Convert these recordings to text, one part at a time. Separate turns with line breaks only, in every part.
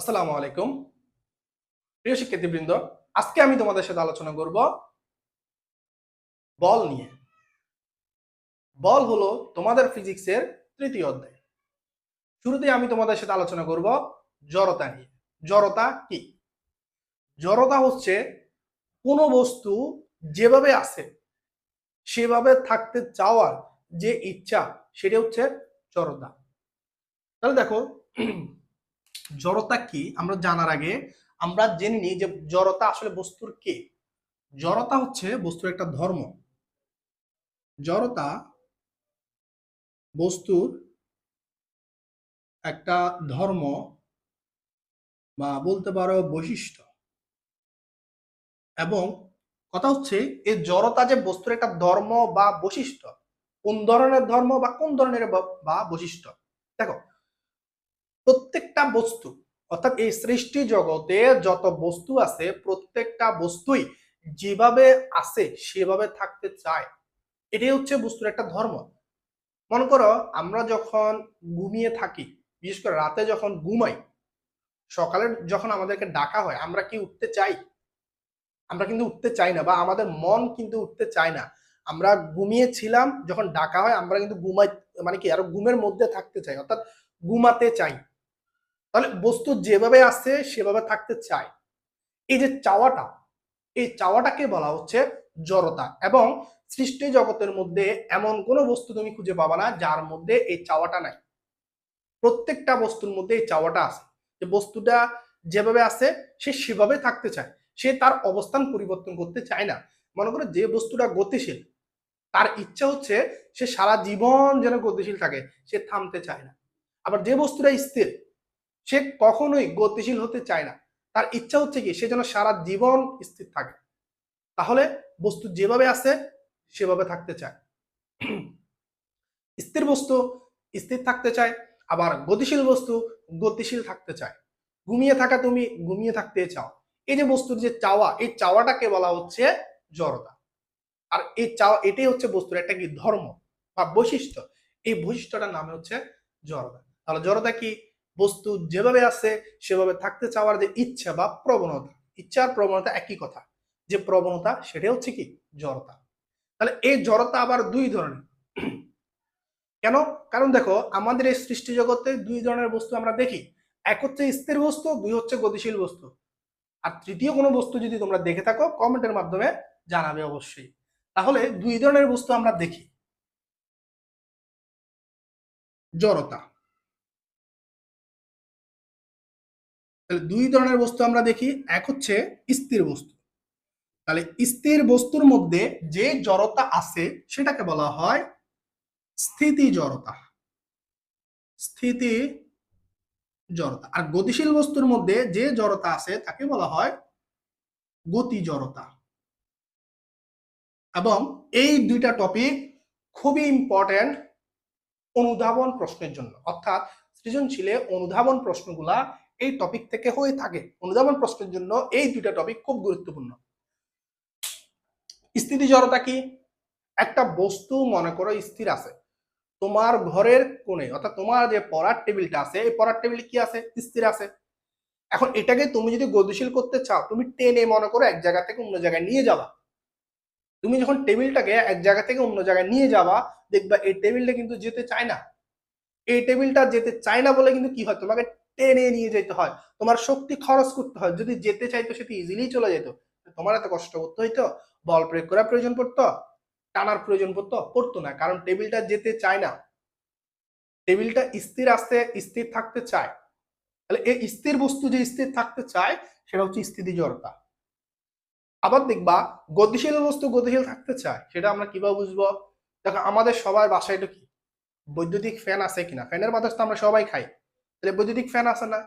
আসসালামু আলাইকুম। প্রিয় শিক্ষার্থীবৃন্দ, আজকে আমি তোমাদের সাথে আলোচনা করব বল নিয়ে। বল হলো তোমাদের ফিজিক্সের তৃতীয় অধ্যায়। শুরুতে আমি তোমাদের সাথে আলোচনা করব জড়তা নিয়ে। জড়তা কি? জড়তা হচ্ছে কোনো বস্তু যেভাবে আছে, সেভাবে থাকতে চাওয়ার যে ইচ্ছা, সেটা হচ্ছে জড়তা। তাহলে দেখো জড়তা কি আমরা জানার আগে আমরা জেনে নিই যে জড়তা আসলে বস্তুর কে। জড়তা হচ্ছে বস্তুর একটা ধর্ম। জড়তা বস্তুর একটা ধর্ম বা বলতে পারো বৈশিষ্ট্য। এবং কথা হচ্ছে এই জড়তা যে বস্তুর একটা ধর্ম বা বৈশিষ্ট্য, কোন ধরনের ধর্ম বা কোন ধরনের বা- বৈশিষ্ট্য? দেখো প্রত্যেকটা বস্তু, অর্থাৎ এই সৃষ্টি জগতে যত বস্তু আছে, প্রত্যেকটা বস্তুই যেভাবে আছে, সেভাবে থাকতে চায়। এটাই হচ্ছে বস্তুর একটা ধর্ম। মনে করো, আমরা যখন ঘুমিয়ে থাকি, বিশেষ করে রাতে যখন ঘুমাই, সকালে যখন আমাদেরকে ডাকা হয়, আমরা কি উঠতে চাই? আমরা কিন্তু উঠতে চাই না বা আমাদের মন কিন্তু উঠতে চায় না। আমরা ঘুমিয়েছিলাম, যখন ডাকা হয়, আমরা কিন্তু ঘুমাই মানে কি, আরও ঘুমের মধ্যে থাকতে চাই, অর্থাৎ ঘুমাতে চাই। তাহলে বস্তু যেভাবে আছে সেভাবে থাকতে চায়। এই যে চাওয়াটা, এই চাওয়াটাকে বলা হচ্ছে জড়তা এবং সৃষ্টি জগতের মধ্যে এমন কোনো বস্তু তুমি খুঁজে পাবা না যার মধ্যে এই চাওয়াটা নাই। প্রত্যেকটা বস্তুর মধ্যে এই চাওয়াটা আছে। যে বস্তুটা যেভাবে আছে সে সেভাবে থাকতে চায়। সে তার অবস্থান পরিবর্তন করতে চায় না। মনে করো যে বস্তুটা গতিশীল, তার ইচ্ছা হচ্ছে সে সারা জীবন যেন গতিশীল থাকে, সে থামতে চায় না। আবার যে বস্তুটা স্থির সে কখনোই গতিশীল হতে চায় না। তার ইচ্ছা হচ্ছে কি, সে যেন সারা জীবন স্থির থাকে। তাহলে বস্তু যেভাবে আছে, সেভাবে থাকতে চায়। স্থির বস্তু স্থির থাকতে চায়, আবার গতিশীল বস্তু গতিশীল থাকতে চায়। ঘুমিয়ে থাকা তুমি ঘুমিয়ে থাকতে চাও। এই যে বস্তুর যে চাওয়া, এই চাওয়াটাকে বলা হচ্ছে জড়তা। আর এই চাওয়া, এটাই হচ্ছে বস্তুর একটা কি ধর্ম বা বৈশিষ্ট্য। এই বৈশিষ্ট্যটার নামে হচ্ছে জড়তা। তাহলে জড়তা কি? বস্তু যেভাবে আছে, সেভাবে থাকতে চাওয়ার যে ইচ্ছা বা প্রবণতা, ইচ্ছা আর প্রবণতা একই কথা। যে প্রবণতা, সেটা হচ্ছে কি? জড়তা। তাহলে এই জড়তা আবার দুই ধরনের। কেন? কারণ দেখো, আমাদের এই সৃষ্টি জগতে দুই ধরনের বস্তু আমরা দেখি। এক হচ্ছে স্থির বস্তু, দুই হচ্ছে গতিশীল বস্তু। আর তৃতীয় কোনো বস্তু যদি তোমরা দেখে থাকো, কমেন্টের মাধ্যমে জানাবে অবশ্যই। তাহলে দুই ধরনের বস্তু আমরা দেখি। জড়তা। তাহলে দুই ধরনের বস্তু আমরা দেখি। এক হচ্ছে স্থির বস্তু। তাহলে স্থির বস্তুর মধ্যে যে জড়তা আছে, সেটাকে বলা হয় স্থিতি জড়তা। স্থিতি জড়তা। আর গতিশীল বস্তুর মধ্যে যে জড়তা আছে, তাকে বলা হয় গতি জড়তা। এবং এই দুইটা টপিক খুবই ইম্পর্টেন্ট অনুধাবন প্রশ্নের জন্য। অর্থাৎ সৃজনশীলে অনুধাবন প্রশ্নগুলা এই টপিক থেকে হয়ে থাকে। অনুধাবন প্রশ্নের জন্য এই দুইটা টপিক খুব গুরুত্বপূর্ণ। স্থিতি জড়তা কি? একটা বস্তু, মনে করো, স্থির আছে। তোমার ঘরের কোণে, অর্থাৎ তোমার যে পড়ার টেবিলটা আছে, এই পড়ার টেবিল কি আছে? স্থির আছে। এখন এটাকে তুমি যদি গতিশীল করতে চাও, তুমি টেনে, মনে করো, এক জায়গা থেকে অন্য জায়গায় নিয়ে যাবা। তুমি যখন টেবিলটাকে এক জায়গা থেকে অন্য জায়গায় নিয়ে যাবা, দেখবা এই টেবিলটা কিন্তু যেতে চায় না। এই টেবিলটা যেতে চায় না বলে কিন্তু কি হয়? তোমাকে টেনে নিয়ে যেতে হয়। তোমার শক্তি খরচ করতে হয়। যদি যেতে চাইতো সেটি ইজিলি চলে যেত। তোমার এত কষ্ট করতে হইতো, বল প্রয়োগ করার প্রয়োজন পড়তো, টানার প্রয়োজন পড়তো পড়তো না। কারণ টেবিলটা যেতে চায় না। টেবিলটা স্থির আসতে, স্থির থাকতে চায়। তাহলে এই স্থির বস্তু যে স্থির থাকতে চায়, সেটা হচ্ছে স্থিতি জড়তা আবার দেখবা, গতিশীল বস্তু গতিশীল থাকতে চায়, সেটা আমরা কীভাবে বুঝব? দেখো, আমাদের সবার বাসায় কি? বৈদ্যুতিক ফ্যান আছে কিনা? ফ্যানের বাতাস তো আমরা সবাই খাই। তাহলে বৈদ্যুতিক ফ্যান আছে না।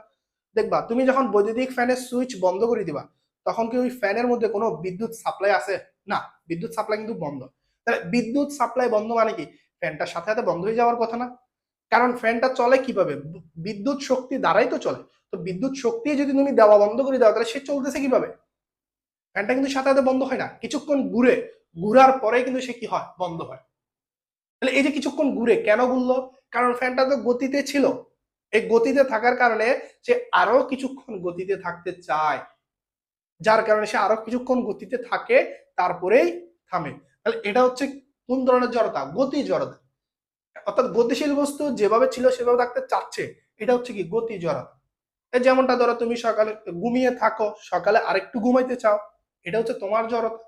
দেখবা, তুমি যখন বৈদ্যুতিক ফ্যানের সুইচ বন্ধ করে দিবা, তখন কি ওই ফ্যানের মধ্যে কোনো বিদ্যুৎ সাপ্লাই আছে না, বিদ্যুৎ সাপ্লাই কিন্তু বন্ধ। তাহলে বিদ্যুৎ সাপ্লাই বন্ধ মানে কি? ফ্যানটার সাথে সাথে বন্ধ হয়ে যাওয়ার কথা না। কারণ ফ্যানটা চলে কীভাবে? বিদ্যুৎ শক্তি দ্বারাই তো চলে। তো বিদ্যুৎ শক্তি যদি তুমি দেওয়া বন্ধ করে দাও, তাহলে সে চলতেছে কীভাবে? ফ্যানটা কিন্তু সাথে সাথে বন্ধ হয় না। কিছুক্ষণ ঘুরে, ঘুরার পরে কিন্তু সে কি হয়? বন্ধ হয়। তাহলে এই যে কিছুক্ষণ ঘুরে, কেন ঘুরলো? কারণ ফ্যানটা তো গতিতে ছিল। এই গতিতে থাকার কারণে সে আরও কিছুক্ষণ গতিতে থাকতে চায়। যার কারণে সে আরও কিছুক্ষণ গতিতে থাকে, তারপরেই থামে। তাহলে এটা হচ্ছে কোন ধরনের জড়তা? গতি জড়তা। অর্থাৎ গতিশীল বস্তু যেভাবে ছিল সেভাবে থাকতে চাচ্ছে। এটা হচ্ছে কি? গতি জড়তা। যেমনটা ধরো তুমি সকালে ঘুমিয়ে থাকো, সকালে আরেকটু ঘুমাইতে চাও, এটা হচ্ছে তোমার জড়তা।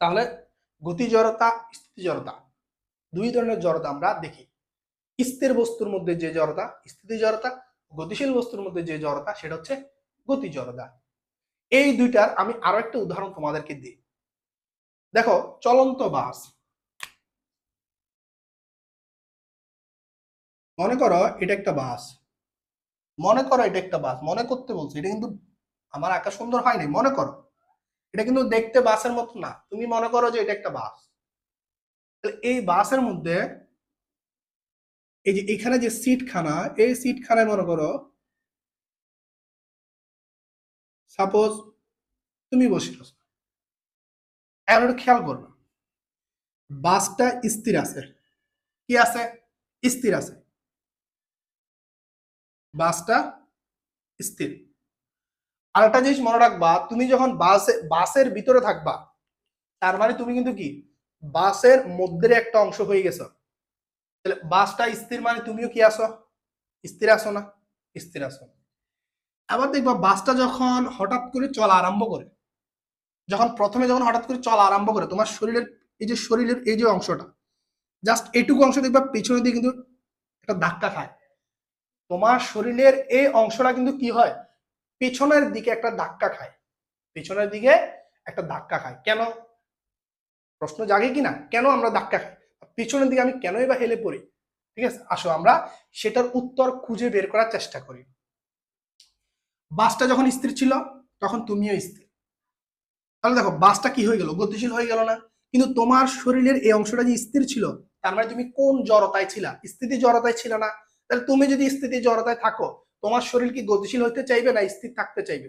তাহলে গতি জড়তা, স্থিতি জড়তা, দুই ধরনের জড়তা আমরা দেখি। স্থির বস্তুর মধ্যে যে জড়তা, স্থিতি জড়তা, গতিশীল বস্তুর মধ্যে যে জড়তা, সেটা হচ্ছে গতি জড়তা। এই দুইটার আমি আরও একটা উদাহরণ তোমাদেরকে দিই। দেখো, চলন্ত বাস। মনে করো এটা একটা বাস। মনে করো এটা একটা বাস। মনে করতে বলছি, এটা কিন্তু আমার আঁকা সুন্দর হয়নি মনে করো। এটা কিন্তু দেখতে বাসের মতো না। তুমি মনে করো যে এটা একটা বাস। এই বাসের মধ্যে এই যে এখানে যে সিট খানা এই সিট খানায় মনে করো সাপোজ তুমি বসে একটু খেয়াল করবে। বাসটা স্থির আছে। কি আছে? স্থির আছে। বাসটা স্থির। আর একটা জিনিস মনে রাখবা, তুমি যখন বাসে, বাসের ভিতরে থাকবা, তার মানে তুমি কিন্তু কি? বাসের মধ্যে একটা অংশ হয়ে গেছো। তাহলে বাসটা স্থির মানে তুমিও কি আসো? স্থির আসো না? স্থির আসো। আবার দেখবা বাসটা যখন হঠাৎ করে চলা আরম্ভ করে, যখন প্রথমে যখন হঠাৎ করে চলা আরম্ভ করে, তোমার শরীরের, এই যে শরীরের এই যে অংশটা জাস্ট এটুকু অংশ দেখবা পিছনে দিয়ে কিন্তু একটা ধাক্কা খায়। তোমার শরীরের এই অংশটা কিন্তু কি হয়? পেছনের দিকে একটা ধাক্কা খায়। পেছনের দিকে একটা ধাক্কা খায়। কেন? প্রশ্ন জাগে কিনা? কেন আমরা ধাক্কা খাই? পিছনের দিকে আমি কেনই বা হেলে পড়ি? ঠিক আছে? আসো, আমরা সেটার উত্তর খুঁজে বের করার চেষ্টা করি। বাসটা যখন স্থির ছিল, তখন তুমিও স্থির। তাহলে দেখো, বাসটা কি হয়ে গেল? গতিশীল হয়ে গেল না? কিন্তু তোমার শরীরের এই অংশটা যে স্থির ছিল, তার মানে তুমি কোন জড়তায় ছিলা? স্থিতি জড়তায় ছিল না। তাহলে তুমি যদি স্থিতি জড়তায় থাকো, তোমার শরীর কি গতিশীল হতে চাইবে না স্থির থাকতে চাইবে?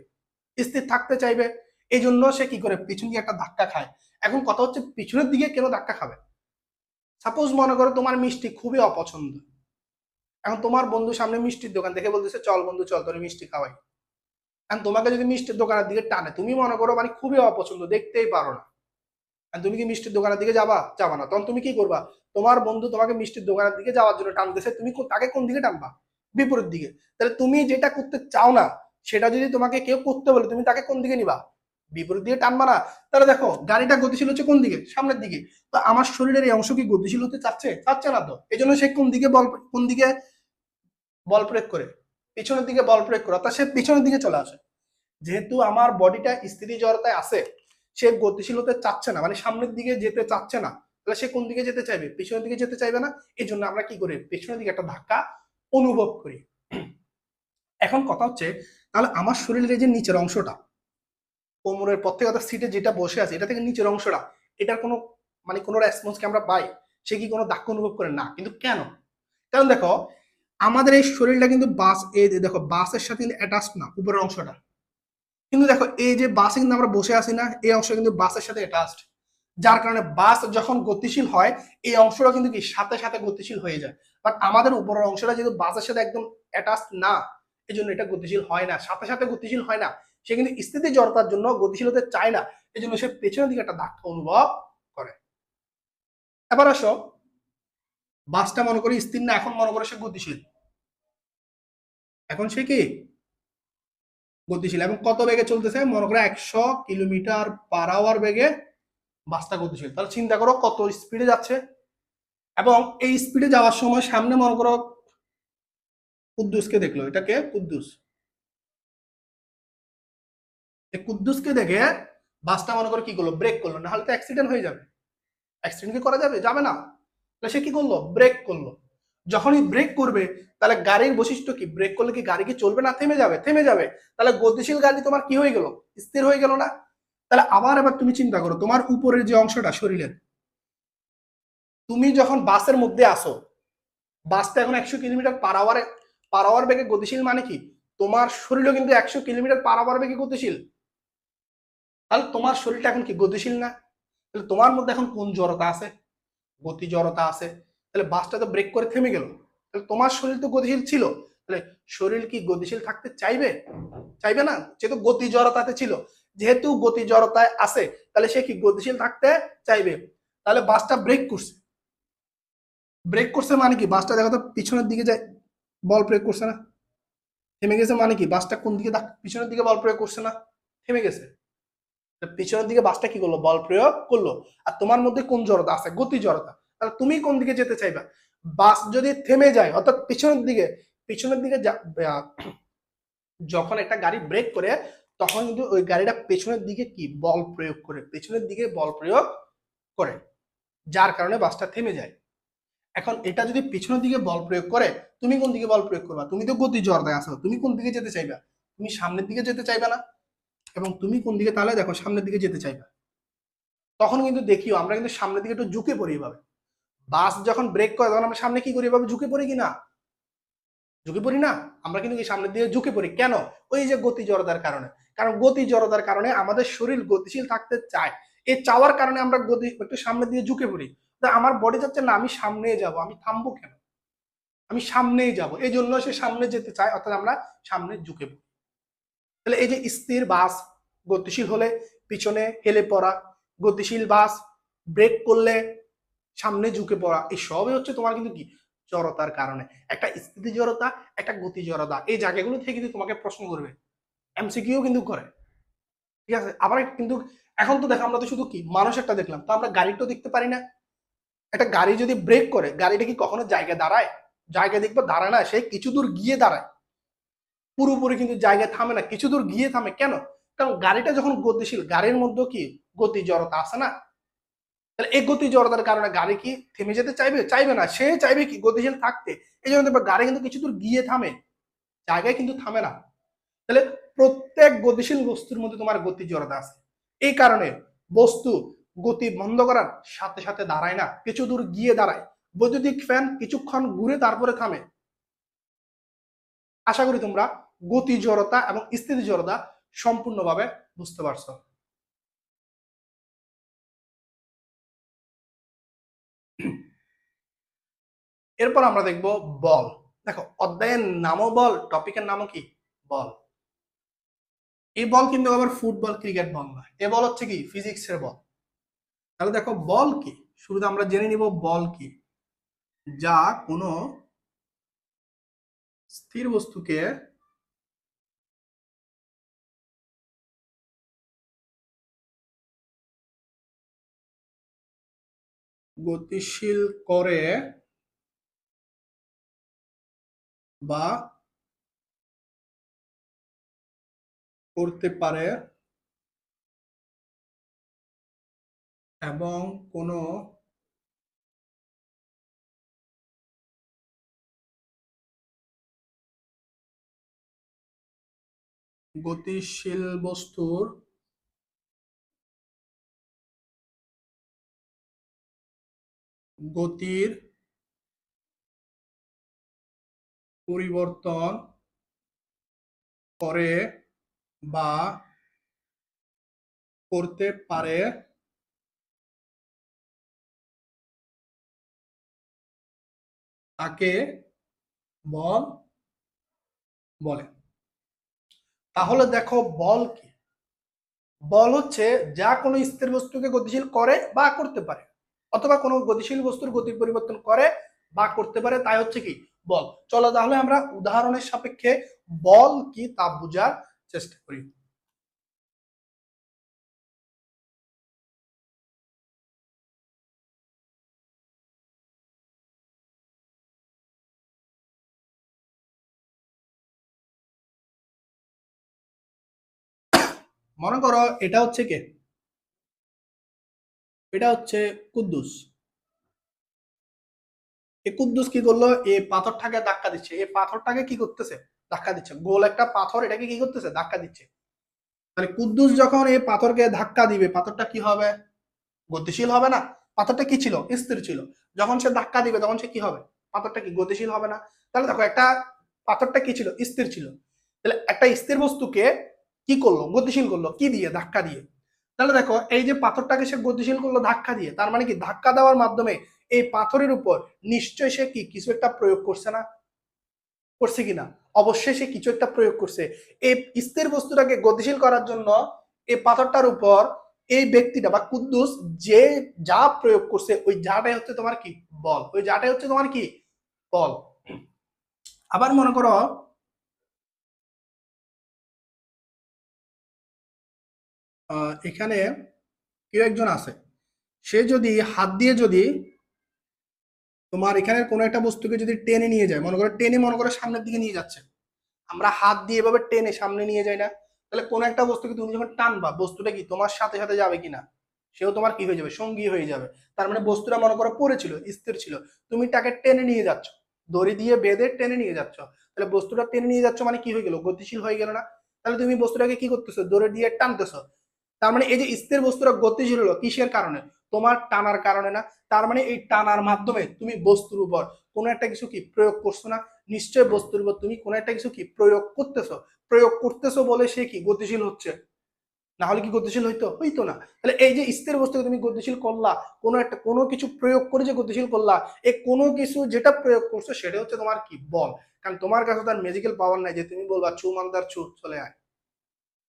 স্থির থাকতে চাইবে। এই জন্য সে কি করে? পিছন দিয়ে একটা ধাক্কা খায়। এখন কথা হচ্ছে, পিছনের দিকে কেন ধাক্কা খাবে? সাপোজ মনে করো তোমার মিষ্টি খুবই অপছন্দ। এখন তোমার বন্ধু সামনে মিষ্টির দোকান দেখে বলতেছে, চল বন্ধু, চল, তোর মিষ্টি খাওয়াই। এখন তোমাকে যদি মিষ্টির দোকানের দিকে টানে, তুমি মনে করো মানে খুবই অপছন্দ, দেখতেই পারো না। তুমি কি মিষ্টির দোকানের দিকে যাবা? যাবা না। তখন তুমি কি করবা? তোমার বন্ধু তোমাকে মিষ্টির দোকানের দিকে যাওয়ার জন্য টানতেছে, তুমি তাকে কোন দিকে টানবা? বিপরীত দিকে। তাহলে তুমি যেটা করতে চাও না, সেটা যদি তোমাকে কেউ করতে বলে, তুমি তাকে কোন দিকে নিবা? বিপরীত দিকে টানবা না তাহলে দেখো, গাড়িটা গতিশীল হচ্ছে কোন দিকে? সামনের দিকে। তো আমার শরীরের এই অংশ কি গতিশীল হতে চাচ্ছে চাচ্ছে না তো। এই জন্য সে কোন দিকে বল, কোন দিকে বল প্রয়োগ করে? পিছনের দিকে বল প্রয়োগ করে। অর্থাৎ সে পিছনের দিকে চলে আসে। যেহেতু আমার বডিটা স্থিতি জড়তায় আছে, সে গতিশীল হতে চাচ্ছে না। মানে সামনের দিকে যেতে চাচ্ছে না। তাহলে সে কোন দিকে যেতে চাইবে? পিছনের দিকে যেতে চাইবে না। এই জন্য আমরা কি করি? পেছনের দিকে একটা ধাক্কা অনুভব করি। এখন কথা হচ্ছে, তাহলে আমার শরীরের যে নিচের অংশটা কোমরের প্রত্যেকটা সিটে যেটা বসে আছে, এটা থেকে নিচের অংশটা, এটার কোনো মানে কোনো রেসপন্সকে আমরা পাই? সে কি কোনো ধাক্কা অনুভব করে? না। কিন্তু কেন? কারণ দেখো, আমাদের এই শরীরটা কিন্তু বাস, এই দেখো, বাসের সাথে কিন্তু অ্যাটাচ না, উপরের অংশটা। কিন্তু দেখো, এই যে বাসে কিন্তু আমরা বসে আছি না, এই অংশ কিন্তু বাসের সাথে অ্যাটাচড যার কারণে বাস যখন গতিশীল হয়, এই অংশটা কিন্তু কি? সাথে সাথে গতিশীল হয়ে যায়। বাট আমাদের উপরের অংশটা যেহেতু বাসের সাথে একদম অ্যাটাচ না এই জন্য এটা গতিশীল হয় না, সাথে সাথে গতিশীল হয় না সে কিন্তু স্থিতি জড়তার জন্য গতিশীল হতে চায় না। এই জন্য সে পেছনের দিকে একটা ধাক্কা অনুভব করে। এবার আসো, বাসটা মনে করি স্থির না, এখন মনে করে সে গতিশীল। এখন সে কি? গতিশীল। এবং কত বেগে চলতেছে? মনে করো একশো কিলোমিটার পার আওয়ার বেগে বাসটা গতিশীল। তাহলে চিন্তা করো কত স্পিডে যাচ্ছে। এবং এই স্পিডে যাওয়ার সময় সামনে মনে করো কুদ্দুসকে দেখল। এটাকে কুদ্দুস। কুদ্দুসকে দেখে বাসটা মনে করে কি করল? ব্রেক করল না হলে তো অ্যাক্সিডেন্ট হয়ে যাবে। অ্যাক্সিডেন্ট কি করা যাবে? যাবে না। তাহলে সে কি করল? ব্রেক করল। যখনই ব্রেক করবে, তাহলে গাড়ির বৈশিষ্ট্য কি? ব্রেক করলে কি গাড়ি কি চলবে না? থেমে যাবে থেমে যাবে। তাহলে গতিশীল গাড়ি তোমার কি হয়ে গেল? স্থির হয়ে গেল না। তাহলে আবার এবার তুমি চিন্তা করো, তোমার উপরের যে অংশটা শরীরের, তুমি যখন বাসের মধ্যে আসো, বাসটা এখন একশো কিলোমিটার পার আওয়ারে পার আওয়ার বেগে গতিশীল মানে কি? তোমার শরীরও কিন্তু একশো কিলোমিটার পার আওয়ার বেগে গতিশীল। তাহলে তোমার শরীরটা এখন কি গতিশীল না? তাহলে তোমার মধ্যে এখন কোন জড়তা আছে? গতি জড়তা আছে। তাহলে বাসটা তো ব্রেক করে থেমে গেল। তাহলে তোমার শরীর তো গতিশীল ছিল। তাহলে শরীর কি গতিশীল থাকতে চাইবে? চাইবে না? সে তো গতি জড়তাতে ছিল। যেহেতু গতি জড়তায় আছে, তাহলে সে কি গতিশীল থাকতে চাইবে? তাহলে বাসটা ব্রেক করছে। ব্রেক করছে মানে কি? বাসটা দেখো তো পিছনের দিকে যায় বল প্রয়োগ করছে না। থেমে গেছে মানে কি? বাসটা কোন দিকে পিছনের দিকে বল প্রয়োগ করছে না। থেমে গেছে। পিছনের দিকে বাসটা কি করল? বল প্রয়োগ করল। আর তোমার মধ্যে কোন জড়তা আছে? গতি জড়তা। তাহলে তুমি কোন দিকে যেতে চাইবা? বাস যদি থেমে যায়, অর্থাৎ পিছনের দিকে পিছনের দিকে যখন একটা গাড়ি ব্রেক করে, তখন কিন্তু ওই গাড়িটা পেছনের দিকে কি? বল প্রয়োগ করে। পেছনের দিকে বল প্রয়োগ করে, যার কারণে বাসটা থেমে যায়। এখন এটা যদি পিছনের দিকে বল প্রয়োগ করে, তুমি কোন দিকে বল প্রয়োগ করবা? তুমি তো গতি জড়তায় আসো তুমি কোন দিকে যেতে চাইবা? তুমি সামনের দিকে যেতে চাইবা না। এবং তুমি কোন দিকে তাহলে দেখো সামনের দিকে যেতে চাইবা। তখন কিন্তু দেখিও, আমরা কিন্তু সামনের দিকে একটু ঝুঁকে পড়ি এভাবে। বাস যখন ব্রেক করে, তখন আমরা সামনে কি করি এভাবে ঝুঁকে পড়ি কি না ঝুঁকে পড়ি না? আমরা কিন্তু সামনের দিকে ঝুঁকে পড়ি? কেন? ওই যে গতি জড়তার কারণে। কারণ গতি জড়তার কারণে আমাদের শরীর গতিশীল থাকতে চায়। এই চাওয়ার কারণে আমরা গতি একটু সামনের দিকে ঝুঁকে পড়ি। তা আমার বডি যাচ্ছে না, আমি সামনে যাব, আমি থামবো কেন? আমি সামনেই যাব। এই জন্য সে সামনে যেতে চায়, অর্থাৎ আমরা সামনে ঝুঁকে পড়ি। তাহলে এই যে স্থির বাস, গতিশীল হলে পিছনে হেলে পড়া, গতিশীল বাস, ব্রেক করলে সামনে ঝুঁকে পড়া, এই সবই হচ্ছে তোমার কিন্তু কি? জড়তার কারণে। একটা স্থিতি জড়তা একটা গতি জড়তা এই জায়গাগুলো থেকে কিন্তু তোমাকে প্রশ্ন করবে। এমসিকিউ কিন্তু করে। ঠিক আছে? আবার কিন্তু এখন তো দেখো আমরা তো শুধু কি? মানুষ একটা দেখলাম। তো আমরা গাড়িটাও দেখতে পারি না। একটা গাড়ি যদি ব্রেক করে, গাড়িটা কি কখনো জায়গায় দাঁড়ায়? জায়গায় দেখব দাঁড়ায় না, সে কিছু দূর গিয়ে দাঁড়ায়। পুরোপুরি কিন্তু জায়গায় থামে না, কিছু দূর গিয়ে থামে। কেন? কারণ গাড়িটা যখন গতিশীল, গাড়ির মধ্যে কি গতি জড়তা আছে না? তাহলে এই গতি জড়তার কারণে গাড়ি কি থেমে যেতে চাইবে? চাইবে না, সে চাইবে কি গতিশীল থাকতে। এই জন্য গাড়ি কিন্তু কিছু দূর গিয়ে থামে, জায়গায় কিন্তু থামে না। তাহলে প্রত্যেক গতিশীল বস্তুর মধ্যে তোমার গতি জড়তা আছে। এই কারণে বস্তু গতি বন্ধ করার সাথে সাথে দাঁড়ায় না, কিছু দূর গিয়ে দাঁড়ায়। বৈদ্যুতিক ফ্যান কিছুক্ষণ ঘুরে তারপরে থামে। আশা করি তোমরা গতি জড়তা এবং স্থিতি জড়তা সম্পূর্ণভাবে বুঝতে পারছ। এরপর আমরা দেখব বল। দেখো, অধ্যায়ের নামও বল, টপিকের নামও কি? বল। এই বল কিন্তু আবার ফুটবল, ক্রিকেট বল না এ বল হচ্ছে কি? ফিজিক্সের বল। তাহলে দেখো, বল কি? শুরুতে আমরা জেনে নিব বল কি। যা কোনো স্থির বস্তুকে গতিশীল করে বা করতে পারে এবং কোনো গতিশীল বস্তুর গতির পরিবর্তন করে বা করতে পারে। তাকে বল বলে। তাহলে দেখো বল কি? বল হচ্ছে যা কোনো স্থির বস্তুকে গতিশীল করে বা করতে পারে। অথবা কোনো গতিশীল বস্তুর গতির পরিবর্তন করে বা করতে পারে, তাই হচ্ছে কি? বল। চলো তাহলে আমরা উদাহরণের সাপেক্ষে বল কি তা বোঝার চেষ্টা করি। মনে করো এটা হচ্ছে কে? এটা হচ্ছে কুদ্দুস। এই কুদ্দুস কি করল? এই পাথরটাকে ধাক্কা দিচ্ছে। এই পাথরটাকে কি করতেছে? ধাক্কা দিচ্ছে। গোল একটা পাথর এটাকে কি করতেছে? ধাক্কা দিচ্ছে। তাহলে কুদ্দুস যখন এই পাথরকে ধাক্কা দিবে পাথরটা কি হবে? গতিশীল হবে না? পাথরটা কি ছিল? স্থির ছিল। যখন সে ধাক্কা দিবে তখন সে কি হবে? পাথরটা কি গতিশীল হবে না? তাহলে দেখো একটা পাথরটা কি ছিল? স্থির ছিল। তাহলে একটা স্থির বস্তুকে কি করল? গতিশীল করল। কি দিয়ে? ধাক্কা দিয়ে। তাহলে দেখো, এই যে পাথরটাকে সে গতিশীল করল ধাক্কা দিয়ে, তার মানে কি? ধাক্কা দেওয়ার মাধ্যমে এই পাথরের উপর নিশ্চয় সে কি কিছু একটা প্রয়োগ করছে না? করছে কিনা? অবশ্যই সে কিছু একটা প্রয়োগ করছে। এই স্থির বস্তুটাকে গতিশীল করার জন্য এই পাথরটার উপর এই ব্যক্তিটা বা কুদ্দুস যে যা প্রয়োগ করছে, ওই যাটাই হচ্ছে তোমার কি? বল। ওই যাটাই হচ্ছে তোমার কি? বল। আবার মনে করো এখানে কেউ একজন আছে। সে যদি হাত দিয়ে যদি তোমার এখানের কোনো একটা বস্তুকে যদি টেনে নিয়ে যায়, মনে করো টেনে মনে করো সামনের দিকে নিয়ে যাচ্ছে, আমরা হাত দিয়ে এভাবে টেনে সামনে নিয়ে যাই না, তাহলে কোনো একটা বস্তুকে তুমি যখন টানবা, বস্তুটা কি তোমার সাথে সাথে যাবে কিনা? সেও তোমার কি হয়ে যাবে? সঙ্গী হয়ে যাবে। তার মানে বস্তুটা মনে করো পড়েছিল স্থির ছিল। তুমি তাকে টেনে নিয়ে যাচ্ছ, দড়ি দিয়ে বেঁধে টেনে নিয়ে যাচ্ছ। তাহলে বস্তুটা টেনে নিয়ে যাচ্ছ মানে কি হয়ে গেল? গতিশীল হয়ে গেল না? তাহলে তুমি বস্তুটাকে কি করতেছো? দড়ি দিয়ে টানতেছো। তার মানে এই যে স্থির বস্তুটা গতিশীল হলো, কিসের কারণে? তোমার টানার কারণে না। তার মানে এই টানার মাধ্যমে তুমি বস্তুর উপর কোনো একটা কিছু কি প্রয়োগ করছ না? নিশ্চয় বস্তুর উপর তুমি কোনো একটা কিছু কি প্রয়োগ করতেছো। প্রয়োগ করতেছো বলে সে কি গতিশীল হচ্ছে? না হলে কি গতিশীল হইতো? হইতো না। তাহলে এই যে স্থির বস্তুকে তুমি গতিশীল করলা, কোনো একটা, কোনো কিছু প্রয়োগ করে যে গতিশীল করলা এই কোনো কিছু যেটা প্রয়োগ করছ সেটা হচ্ছে তোমার কি বল। কারণ তোমার কাছে তার ম্যাজিক্যাল পাওয়ার নাই যে তুমি বলবা ছু মান্দার ছু চলে আয়।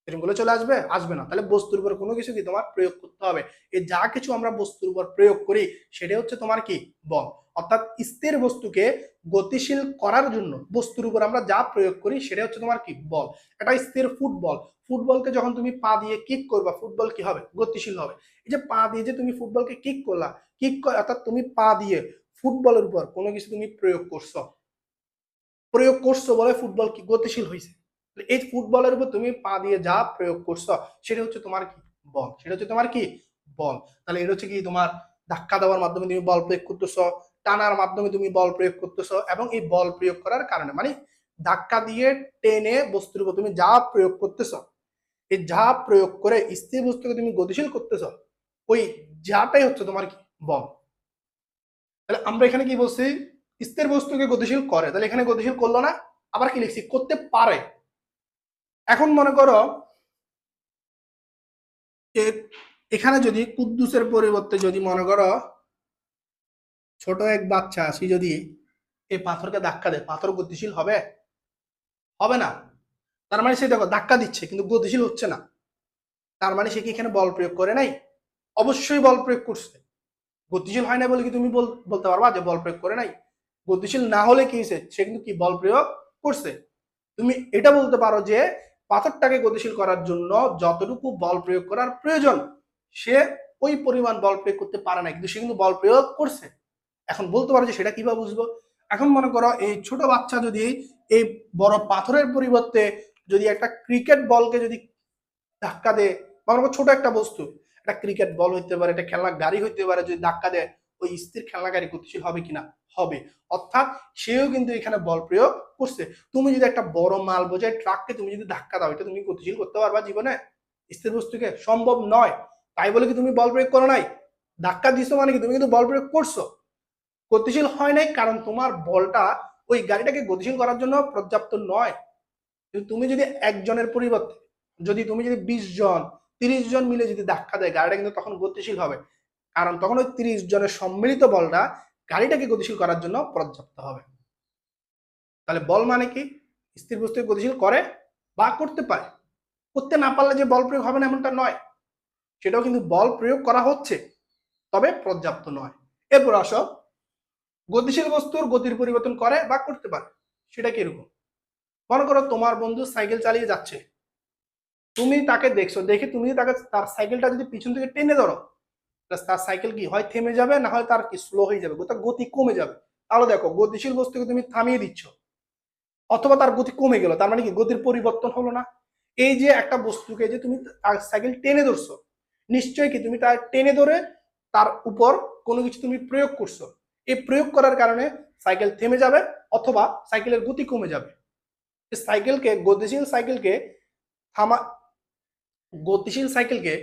এরকম বলে চলে আসবে? আসবে না। তাহলে বস্তুর উপর কোনো কিছু কি তোমার প্রয়োগ করতে হবে? এই যা কিছু আমরা বস্তুর উপর প্রয়োগ করি সেটা হচ্ছে তোমার কি? বল। অর্থাৎ স্থির বস্তুকে গতিশীল করার জন্য বস্তুর উপর আমরা যা প্রয়োগ করি সেটা হচ্ছে তোমার কি? বল। এটা স্থির ফুটবল। ফুটবলকে যখন তুমি পা দিয়ে কিক করবা, ফুটবল কি হবে? গতিশীল হবে। এই যে পা দিয়ে যে তুমি ফুটবলকে কিক করলা, কিক অর্থাৎ তুমি পা দিয়ে ফুটবলের উপর কোনো কিছু তুমি প্রয়োগ করছ। প্রয়োগ করছ বলে ফুটবল কি গতিশীল হয়েছে এই ফুটবলের উপর তুমি পা দিয়ে যা প্রয়োগ করছ, সেটা হচ্ছে তোমার কি? বল। সেটা হচ্ছে তোমার কি? বল। তাহলে এটা হচ্ছে কি? তোমার ধাক্কা দেওয়ার মাধ্যমে তুমি বল প্রয়োগ করতেছো, টানার মাধ্যমে তুমি বল প্রয়োগ করতেছো এবং এই বল প্রয়োগ করার কারণে মানে ধাক্কা দিয়ে টেনে বস্তুর উপর তুমি যা প্রয়োগ করতেছ, এই যা প্রয়োগ করে স্থির বস্তুকে তুমি গতিশীল করতেছো, ওই যাটাই হচ্ছে তোমার কি? বল। তাহলে আমরা এখানে কি বলছি? স্থির বস্তুকে গতিশীল করে। তাহলে এখানে গতিশীল করল না, আবার কি লিখছি? করতে পারে। এখন মনে করো এখানে যদি কুদ্দুসের পরিবর্তে যদি মনে করো ছোট এক বাচ্চা আসি যদি এই পাথরকে ধাক্কা দেয়, পাথর গতিশীল হবে? হবে না। তার মানে সে দেখো ধাক্কা দিচ্ছে, কিন্তু গতিশীল হচ্ছে না। তার মানে সে কি এখানে বল প্রয়োগ করে নাই? অবশ্যই বল প্রয়োগ করছে। গতিশীল হয় না বলে কি তুমি বলতে পারবা যে বল প্রয়োগ করে নাই? গতিশীল না হলে কি সে কিন্তু কি বল প্রয়োগ করছে? তুমি এটা বলতে পারো যে পাথরটাকে গতিশীল করার জন্য যতটুকু বল প্রয়োগ করার প্রয়োজন, সে ওই পরিমাণ বল প্রয়োগ করতে পারে না কিন্তু সে কিন্তু বল প্রয়োগ করছে। এখন বলতে পারো যে সেটা কীভাবে বুঝব? এখন মনে করো এই ছোট বাচ্চা যদি এই বড় পাথরের পরিবর্তে যদি একটা ক্রিকেট বলকে যদি ধাক্কা দেয় মনে করো ছোট একটা বস্তু, একটা ক্রিকেট বল হইতে পারে, একটা খেলনা গাড়ি হইতে পারে, যদি ধাক্কা দেয়, ওই স্থির খেলনা গাড়ি গতিশীল হবে কিনা? হবে। অর্থাৎ সেও কিন্তু এখানে বল প্রয়োগ করছে। তুমি যদি একটা বড় মাল বোঝায় ট্রাককে তুমি যদি ধাক্কা দাও, এটা তুমি গতিশীল করতে পারবা জীবনে। স্থির বস্তুকে সম্ভব নয়। তাই বলে কি তুমি বল প্রয়োগ করো নাই? ধাক্কা দিছো মানে কি তুমি কিন্তু বল প্রয়োগ করছ? গতিশীল হয় নাই কারণ তোমার বলটা ওই গাড়িটাকে গতিশীল করার জন্য পর্যাপ্ত নয়। তুমি যদি একজনের পরিবর্তে, যদি তুমি যদি বিশ জন, তিরিশ জন মিলে যদি ধাক্কা দেয়, গাড়িটা কিন্তু তখন গতিশীল হবে। কারণ তখন ওই তিরিশ জনের সম্মিলিত বলটা গাড়িটাকে গতিশীল করার জন্য পর্যাপ্ত হবে। তাহলে বল মানে কি? স্থির বস্তুকে গতিশীল করে বা করতে পারে। করতে না পারলে যে বল প্রয়োগ হবে না এমনটা নয়। সেটাও কিন্তু বল প্রয়োগ করা হচ্ছে, তবে পর্যাপ্ত নয়। এরপর আসো, গতিশীল বস্তুর গতির পরিবর্তন করে বা করতে পারে। সেটা কীরকম মনে করো তোমার বন্ধু সাইকেল চালিয়ে যাচ্ছে। তুমি তাকে দেখছ, দেখে তুমি তাকে তার সাইকেলটা যদি পিছন থেকে টেনে ধরো তাহলে তার সাইকেল কি হয়? থেমে যাবে, না হয় তার কি স্লো হয়ে যাবে? তার গতি কমে যাবে। তাহলে দেখো, গতিশীল বস্তুকে তুমি থামিয়ে দিচ্ছ। অথবা তার গতি কমে গেল, তার মানে কি? গতির পরিবর্তন হলো না। এই যে একটা বস্তুকে যে তুমি তার সাইকেল টেনে ধরছো, নিশ্চয়ই কি তুমি তার টেনে ধরে তার উপর কোনো কিছু তুমি প্রয়োগ করছ। এই প্রয়োগ করার কারণে সাইকেল থেমে যাবে, অথবা সাইকেলের গতি কমে যাবে। সাইকেলকে গতিশীল সাইকেলকে থামা গতিশীল সাইকেলকে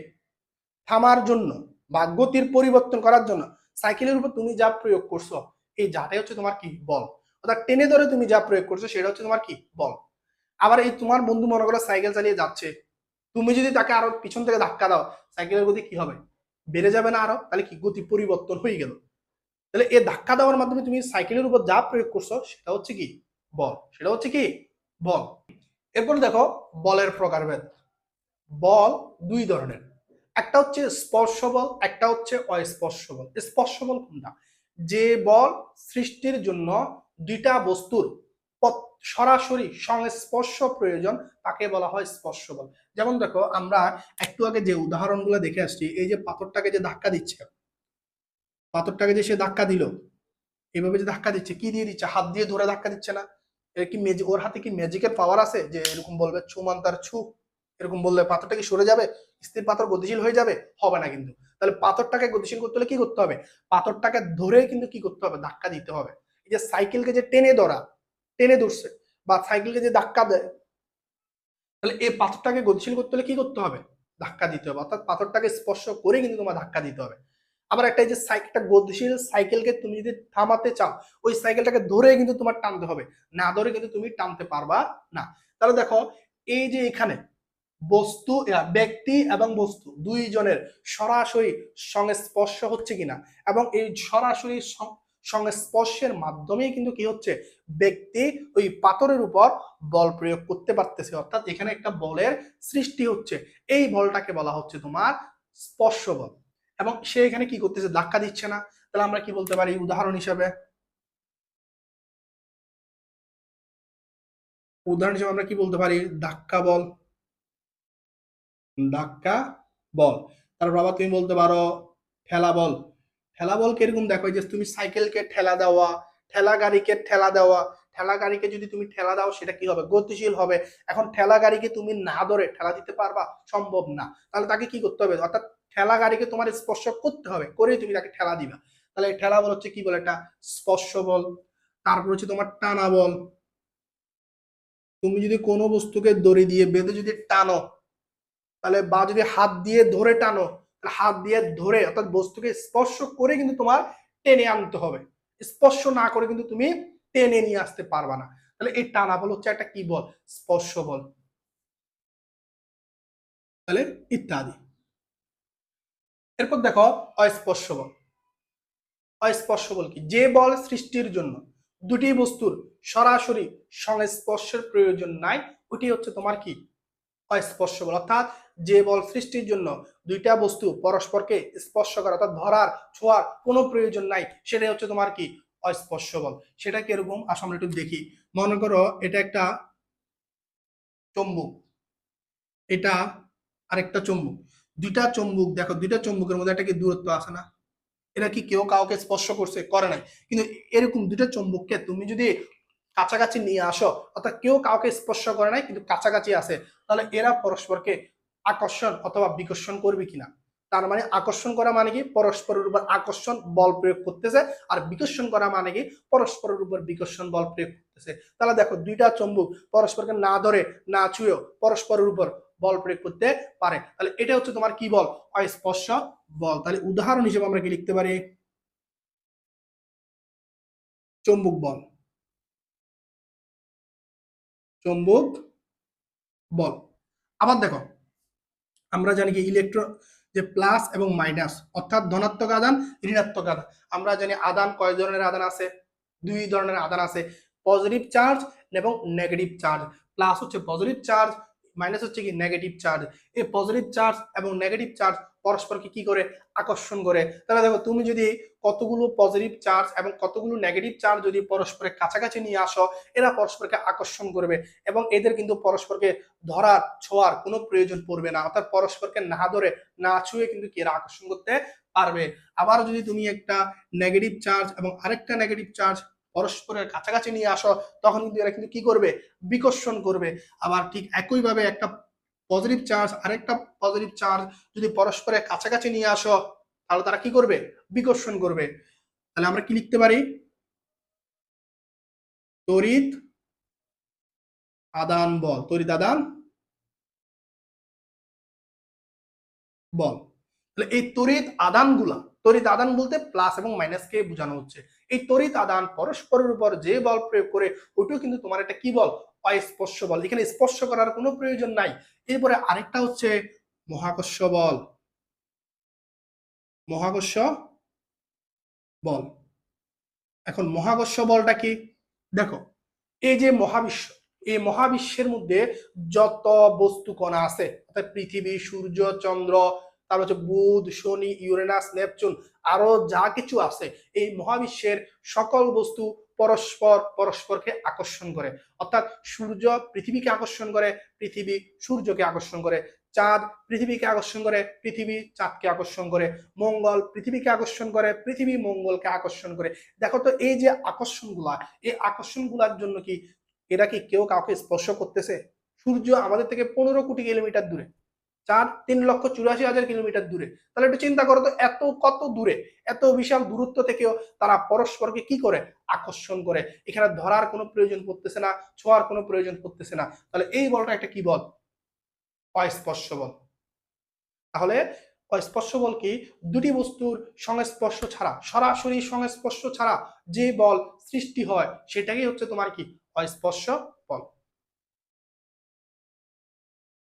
থামার জন্য বা গতির পরিবর্তন করার জন্য সাইকেলের উপর তুমি যা প্রয়োগ করছ, এই যাটাই হচ্ছে তোমার কি বল? অর্থাৎ টেনে ধরে তুমি যা প্রয়োগ করছ, সেটা হচ্ছে তোমার কি বল? আবার এই তোমার বন্ধু মনে করো সাইকেল চালিয়ে যাচ্ছে, তুমি যদি তাকে আরও পিছন থেকে ধাক্কা দাও, সাইকেলের গতি কি হবে? বেড়ে যাবে না আরও? তাহলে কি গতি পরিবর্তন হয়ে গেল? তাহলে এই ধাক্কা দেওয়ার মাধ্যমে তুমি সাইকেলের উপর যা প্রয়োগ করছ, সেটা হচ্ছে কি বল? সেটা হচ্ছে কি বল? এরপর দেখো বলের প্রকারভেদ। বল দুই ধরনের। একটা হচ্ছে স্পর্শ বল একটা হচ্ছে অস্পর্শ বল স্পর্শ বল কোনটা? যে বল সৃষ্টির জন্য দুইটা বস্তুর সরাসরি সংস্পর্শ প্রয়োজন, তাকে বলা হয় স্পর্শ বল যেমন দেখো, আমরা একটু আগে যে উদাহরণগুলো দেখে আসছি, এই যে পাথরটাকে যে ধাক্কা দিচ্ছে, পাথরটাকে যে সে ধাক্কা দিল, এভাবে যে ধাক্কা দিচ্ছে, কি দিয়ে দিচ্ছে? হাত দিয়ে ধরে ধাক্কা দিচ্ছে না? এর কি ম্যাজিক ওর হাতে কি ম্যাজিকের পাওয়ার আছে? যে এরকম বলবে ছুমান তার ছু এরকম বললে পাথরটা কি সরে যাবে? স্থির পাথর গতিশীল হয়ে যাবে? হবে না কিন্তু। তাহলে পাথরটাকে গতিশীল করতে হলে কি করতে হবে? পাথরটাকে ধরে কিন্তু কি করতে হবে? ধাক্কা দিতে হবে। এই যে সাইকেলকে যে টেনে ধরা, টেনে ধরছে বা সাইকেলকে যে ধাক্কা দেয়, তাহলে এই পাথরটাকে গতিশীল করতে হলে কি করতে হবে? ধাক্কা দিতে হবে। অর্থাৎ পাথরটাকে স্পর্শ করে কিন্তু তোমার ধাক্কা দিতে হবে। আবার একটা এই যে সাইকেলটা গতিশীল সাইকেলকে তুমি যদি থামাতে চাও, ওই সাইকেলটাকে ধরে কিন্তু তোমার টানতে হবে। না ধরে কিন্তু তুমি টানতে পারবা না। তাহলে দেখো, এই যে এখানে বস্তু ব্যক্তি এবং বস্তু। দুইজনের সরাসরি সংস্পর্শ হচ্ছে কিনা? এবং এই সরাসরি সংস্পর্শের মাধ্যমেই কিন্তু কি হচ্ছে? ব্যক্তি ওই পাথরের উপর বল প্রয়োগ করতে পারতেছে। অর্থাৎ এখানে একটা বলের সৃষ্টি হচ্ছে। এই বলটাকে বলা হচ্ছে তোমার স্পর্শ বল। এবং সে এখানে কি করতেছে? ধাক্কা দিচ্ছে না। তাহলে আমরা কি বলতে পারি? উদাহরণ হিসাবে। উদাহরণ হিসেবে আমরা কি বলতে পারি? ধাক্কা বল। ধাক্কা, বল। তারপর আবার তুমি বলতে পারো, ঠেলা বল। ঠেলা বল কীরকম? দেখো যে তুমি সাইকেলকে ঠেলা দেওয়া, ঠেলা গাড়িকে ঠেলা দেওয়া। ঠেলা গাড়িকে যদি তুমি ঠেলা দাও, সেটা কি হবে? গতিশীল হবে। এখন ঠেলা গাড়িকে তুমি না ধরে ঠেলা দিতে পারবা? সম্ভব না। তাহলে তাকে কি করতে হবে? অর্থাৎ ঠেলা গাড়িকে তোমার স্পর্শ করতে হবে করে তুমি তাকে ঠেলা দিবা। তাহলে ঠেলা বল হচ্ছে কি বলে? এটা স্পর্শ বল। তারপর হচ্ছে তোমার টানা বল। তুমি যদি কোনো বস্তুকে দড়ি দিয়ে বেঁধে যদি টানো তাহলে বা যদি হাত দিয়ে ধরে টানো হাত দিয়ে ধরে অর্থাৎ বস্তুকে স্পর্শ করে কিন্তু তোমার টেনে আনতে হবে। স্পর্শ না করে কিন্তু তুমি টেনে নিয়ে আসতে পারবা না। তাহলে এই টানা বল হচ্ছে একটা কি বল? স্পর্শ বল। তাহলে ইত্যাদি। এরপর দেখো অস্পর্শ বল। অস্পর্শ বল কি? যে বল সৃষ্টির জন্য। দুটি বস্তুর সরাসরি সংস্পর্শের প্রয়োজন নাই, ওটি হচ্ছে তোমার কি? অস্পর্শ বল। অর্থাৎ যে বল সৃষ্টির জন্য দুইটা বস্তু পরস্পরকে স্পর্শ করা, অর্থাৎ ধরার, ছোঁয়ার কোনো প্রয়োজন নাই, সেটাই হচ্ছে তোমার কি? অস্পর্শ বল। সেটা কীরকম? আসো আমরা একটু দেখি। মনে করো এটা একটা চম্বুক। এটা আরেকটা চম্বুক। দুইটা চম্বুক, দেখো, দুইটা চম্বুকের মধ্যে একটা কি দূরত্ব আছে না? এটা কি কেউ কাউকে স্পর্শ করছে, করে নাই। কিন্তু এরকম দুইটা চম্বুককে তুমি যদি কাছাকাছি নিয়ে আসো, অর্থাৎ কেউ কাউকে স্পর্শ করে নাই, কিন্তু কাছাকাছি আছে, তাহলে এরা পরস্পরকে আকর্ষণ অথবা বিকর্ষণ করবে কিনা? তার মানে আকর্ষণ করা মানে কি? পরস্পরের উপর আকর্ষণ, বল প্রয়োগ করতেছে আর বিকর্ষণ করা মানে কি? পরস্পরের উপর বিকর্ষণ, বল প্রয়োগ করতেছে। তাহলে দেখো দুইটা চম্বুক পরস্পরকে না ধরে, না ছুঁয়েও পরস্পরের উপর বল প্রয়োগ করতে পারে। তাহলে এটা হচ্ছে তোমার কি বল? অস্পর্শ বল। তাহলে উদাহরণ হিসেবে আমরা কি লিখতে পারি? চম্বুক বল। চম্বুক বল। আবার দেখো আমরা জানি কি ইলেকট্রন যে প্লাস এবং মাইনাস অর্থাৎ ধনাত্মক আদান, ঋণাত্মক আদান। আমরা জানি আদান কয় ধরনের আদান আছে? দুই ধরনের আদান আছে। পজিটিভ চার্জ এবং নেগেটিভ চার্জ প্লাস হচ্ছে পজিটিভ চার্জ মাইনাস হচ্ছে কি? নেগেটিভ চার্জ এই পজিটিভ চার্জ এবং নেগেটিভ চার্জ পরস্পরকে কি করে আকর্ষণ করে? তাহলে দেখো, তুমি যদি কতগুলো পজিটিভ চার্জ এবং কতগুলো নেগেটিভ চার্জ যদি পরস্পরের কাছাকাছি নিয়ে আসো, এরা পরস্পরকে আকর্ষণ করবে এবং এদের কিন্তু পরস্পরকে ধরার, ছোঁয়ার কোনো প্রয়োজন পড়বে না। অর্থাৎ পরস্পরকে না ধরে, না ছুঁয়ে কিন্তু কি এরা আকর্ষণ করতে পারবে। আবার যদি তুমি একটা নেগেটিভ চার্জ এবং আরেকটা নেগেটিভ চার্জ পরস্পরের কাছাকাছি নিয়ে আসো, তখন কিন্তু এরা কিন্তু কি করবে? বিকর্ষণ করবে। আবার ঠিক একইভাবে একটা পজিটিভ চার্জ আরেকটা পজিটিভ চার্জ যদি পরস্পরের কাছাকাছি নিয়ে আসো, তাহলে তারা কি করবে? বিকর্ষণ করবে। তাহলে আমরা কি লিখতে পারি? তড়িৎ আদান বল। তড়িৎ আদান বল। তাহলে এই তড়িৎ আদানগুলা, তড়িৎ আদান বলতে প্লাস এবং মাইনাসকে বোঝানো হচ্ছে। এই তড়িৎ আদান পরস্পরের উপর যে বল প্রয়োগ করে, ওইটাও কিন্তু তোমার একটা কি বল? অস্পর্শ বল। এখানে স্পর্শ করার কোনো প্রয়োজন নাই। এরপরে আরেকটা হচ্ছে মহাকর্ষ বল। মহাকর্ষ বল। এখন মহাকর্ষ বলটা কি? দেখো, এই যে মহাবিশ্ব, এই মহাবিশ্বের মধ্যে যত বস্তু কণা আছে, অর্থাৎ পৃথিবী, সূর্য, চন্দ্র, তারপর হচ্ছে বুধ, শনি, ইউরেনাস, নেপচুন, আরও যা কিছু আছে, এই মহাবিশ্বের সকল বস্তু পরস্পর, পরস্পরকে আকর্ষণ করে। অর্থাৎ সূর্য পৃথিবীকে আকর্ষণ করে, পৃথিবী সূর্যকে আকর্ষণ করে। চাঁদ পৃথিবীকে আকর্ষণ করে, পৃথিবী চাঁদকে আকর্ষণ করে। মঙ্গল পৃথিবীকে আকর্ষণ করে, পৃথিবী মঙ্গলকে আকর্ষণ করে। দেখো তো, এই যে আকর্ষণগুলা, এই আকর্ষণগুলার জন্য কি, এরা কি কেউ কাউকে স্পর্শ করতেছে? সূর্য আমাদের থেকে পনেরো কোটি কিলোমিটার দূরে। চাঁদ তিন লক্ষ চুরাশি হাজার কিলোমিটার দূরে। তাহলে একটু চিন্তা করো তো, এত কত দূরে, এত বিশাল দূরত্ব থেকেও তারা পরস্পরকে কি করে? আকর্ষণ করে। এখানে ধরার কোনো প্রয়োজন পড়তেছে না, ছোঁয়ার কোনো প্রয়োজন পড়তেছে না। তাহলে এই বলটা একটা কি বল? অস্পর্শ বল। তাহলে অস্পর্শ বল কি? দুটি বস্তুর সংস্পর্শ ছাড়া, সরাসরি সংস্পর্শ ছাড়া যে বল সৃষ্টি হয় সেটাই হচ্ছে তোমার কি? অস্পর্শ